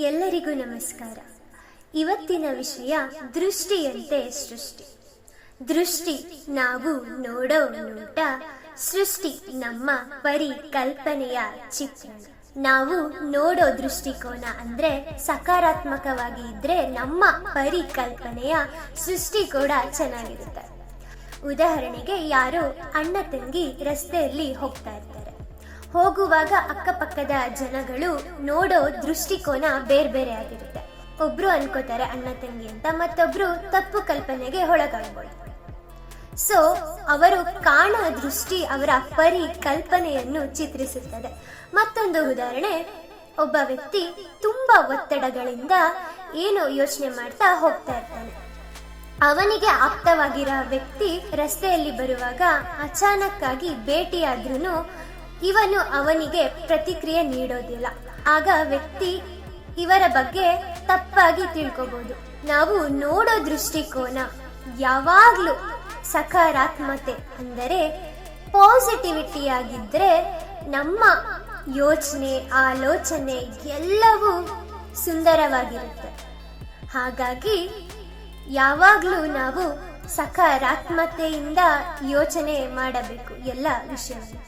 ಎಲ್ಲರಿಗೂ ನಮಸ್ಕಾರ. ಇವತ್ತಿನ ವಿಷಯ ದೃಷ್ಟಿಯಂತೆ ಸೃಷ್ಟಿ. ದೃಷ್ಟಿ ನಾವು ನೋಡೋ ನೋಟ, ಸೃಷ್ಟಿ ನಮ್ಮ ಪರಿಕಲ್ಪನೆಯ ಚಿತ್ರಣ. ನಾವು ನೋಡೋ ದೃಷ್ಟಿಕೋನ ಅಂದ್ರೆ ಸಕಾರಾತ್ಮಕವಾಗಿ ಇದ್ರೆ ನಮ್ಮ ಪರಿಕಲ್ಪನೆಯ ಸೃಷ್ಟಿ ಕೂಡ ಚೆನ್ನಾಗಿರುತ್ತೆ. ಉದಾಹರಣೆಗೆ ಯಾರೋ ಅಣ್ಣ ತಂಗಿ ರಸ್ತೆಯಲ್ಲಿ ಹೋಗ್ತಾ ಇರ್ತಾರೆ. ಹೋಗುವಾಗ ಅಕ್ಕಪಕ್ಕದ ಜನಗಳು ನೋಡೋ ದೃಷ್ಟಿಕೋನ ಬೇರೆ ಬೇರೆ ಆಗಿರುತ್ತೆ. ಒಬ್ರು ಅನ್ಕೋತಾರೆ ಅಣ್ಣ ತಂಗಿ ಅಂತ, ಮತ್ತೊಬ್ರು ತಪ್ಪು ಕಲ್ಪನೆಗೆ ಒಳಗಾಗ್ಬೋದು. ಸೊ ಅವರು ಕಾಣೋ ದೃಷ್ಟಿ ಅವರ ಪರಿಕಲ್ಪನೆಯನ್ನು ಚಿತ್ರಿಸುತ್ತದೆ. ಮತ್ತೊಂದು ಉದಾಹರಣೆ, ಒಬ್ಬ ವ್ಯಕ್ತಿ ತುಂಬಾ ಒತ್ತಡಗಳಿಂದ ಏನು ಯೋಚನೆ ಮಾಡ್ತಾ ಹೋಗ್ತಾ ಇರ್ತಾನೆ. ಅವನಿಗೆ ಆಪ್ತವಾಗಿರೋ ವ್ಯಕ್ತಿ ರಸ್ತೆಯಲ್ಲಿ ಬರುವಾಗ ಅಚಾನಕ್ ಆಗಿ ಭೇಟಿಯಾದ್ರೂ ಇವನು ಅವನಿಗೆ ಪ್ರತಿಕ್ರಿಯೆ ನೀಡೋದಿಲ್ಲ. ಆಗ ವ್ಯಕ್ತಿ ಇವರ ಬಗ್ಗೆ ತಪ್ಪಾಗಿ ತಿಳ್ಕೊಬಹುದು ನಾವು ನೋಡೋ ದೃಷ್ಟಿಕೋನ ಯಾವಾಗ್ಲೂ ಸಕಾರಾತ್ಮತೆ ಅಂದರೆ ಪಾಸಿಟಿವಿಟಿ ಆಗಿದ್ರೆ ನಮ್ಮ ಯೋಚನೆ, ಆಲೋಚನೆ ಎಲ್ಲವೂ ಸುಂದರವಾಗಿರುತ್ತೆ. ಹಾಗಾಗಿ ಯಾವಾಗಲೂ ನಾವು ಸಕಾರಾತ್ಮತೆಯಿಂದ ಯೋಚನೆ ಮಾಡಬೇಕು ಎಲ್ಲ ವಿಷಯವನ್ನು.